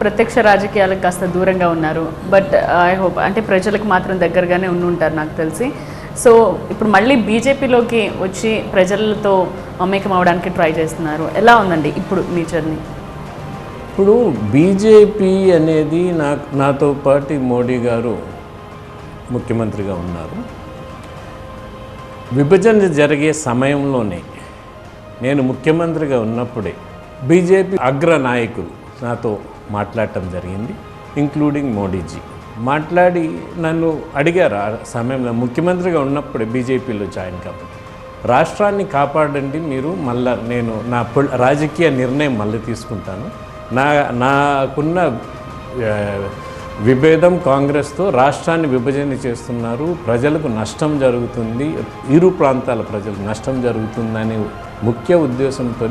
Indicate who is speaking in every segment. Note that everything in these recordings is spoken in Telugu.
Speaker 1: ప్రత్యక్ష రాజకీయాలకు కాస్త దూరంగా ఉన్నారు. బట్ ఐ హోప్ అంటే ప్రజలకు మాత్రం దగ్గరగానే ఉండి ఉంటారు నాకు తెలిసి. సో ఇప్పుడు మళ్ళీ బీజేపీలోకి వచ్చి ప్రజలతో మమేకం అవడానికి ట్రై చేస్తున్నారు. ఎలా ఉందండి ఇప్పుడు మీ జర్నీ?
Speaker 2: ఇప్పుడు బీజేపీ అనేది నా నాతో పాటు మోడీ గారు ముఖ్యమంత్రిగా ఉన్నారు. విభజన జరిగే సమయంలోనే నేను ముఖ్యమంత్రిగా ఉన్నప్పుడే బీజేపీ అగ్ర నాయకులు నాతో మాట్లాడటం జరిగింది ఇంక్లూడింగ్ మోడీజీ. మాట్లాడి నన్ను అడిగారు ఆ సమయంలో ముఖ్యమంత్రిగా ఉన్నప్పుడే బీజేపీలో జాయిన్ కాబట్టి రాష్ట్రాన్ని కాపాడండి మీరు మళ్ళా నేను నా రాజకీయ నిర్ణయం మళ్ళీ తీసుకుంటాను. నా నాకున్న విభేదం కాంగ్రెస్తో రాష్ట్రాన్ని విభజన చేస్తున్నారు. ప్రజలకు నష్టం జరుగుతుంది. ఇరు ప్రాంతాల ప్రజలకు నష్టం జరుగుతుందనే ముఖ్య ఉద్దేశంతో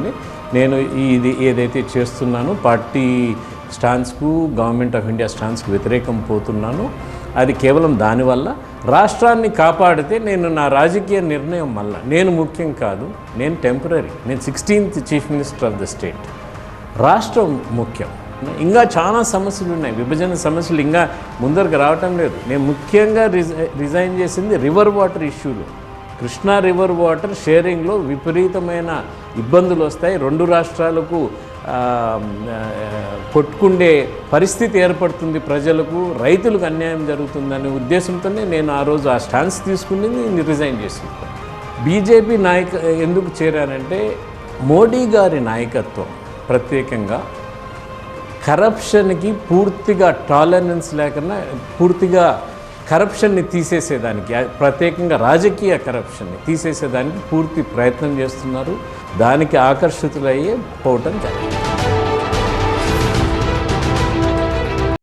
Speaker 2: నేను ఇది ఏదైతే చేస్తున్నానో పార్టీ స్టాన్స్కు గవర్నమెంట్ ఆఫ్ ఇండియా స్టాన్స్కు వ్యతిరేకం పోతున్నాను. అది కేవలం దానివల్ల రాష్ట్రాన్ని కాపాడితే నేను నా రాజకీయ నిర్ణయం వల్ల నేను ముఖ్యం కాదు నేను టెంపరీ. నేను sixteenth chief minister of the state. రాష్ట్రం ముఖ్యం. ఇంకా చాలా సమస్యలు ఉన్నాయి. విభజన సమస్యలు ఇంకా ముందరకు రావటం లేదు. నేను ముఖ్యంగా రిజై రిజైన్ చేసింది రివర్ వాటర్ ఇష్యూలు. కృష్ణా రివర్ వాటర్ షేరింగ్లో విపరీతమైన ఇబ్బందులు వస్తాయి. రెండు రాష్ట్రాలకు కొట్టుకుండే పరిస్థితి ఏర్పడుతుంది ప్రజలకు రైతులకు అన్యాయం జరుగుతుందనే ఉద్దేశంతోనే నేను ఆ రోజు ఆ స్టాన్స్ తీసుకుని నేను రిజైన్ చేసింది. బీజేపీ నాయక ఎందుకు చేరానంటే మోడీ గారి నాయకత్వం ప్రత్యేకంగా కరప్షన్కి పూర్తిగా టాలరెన్స్ లేకుండా పూర్తిగా కరప్షన్ని తీసేసేదానికి ప్రత్యేకంగా రాజకీయ కరప్షన్ని తీసేసేదానికి పూర్తి ప్రయత్నం చేస్తున్నారు. దానికి ఆకర్షితులయ్యే పోవటం జరిగింది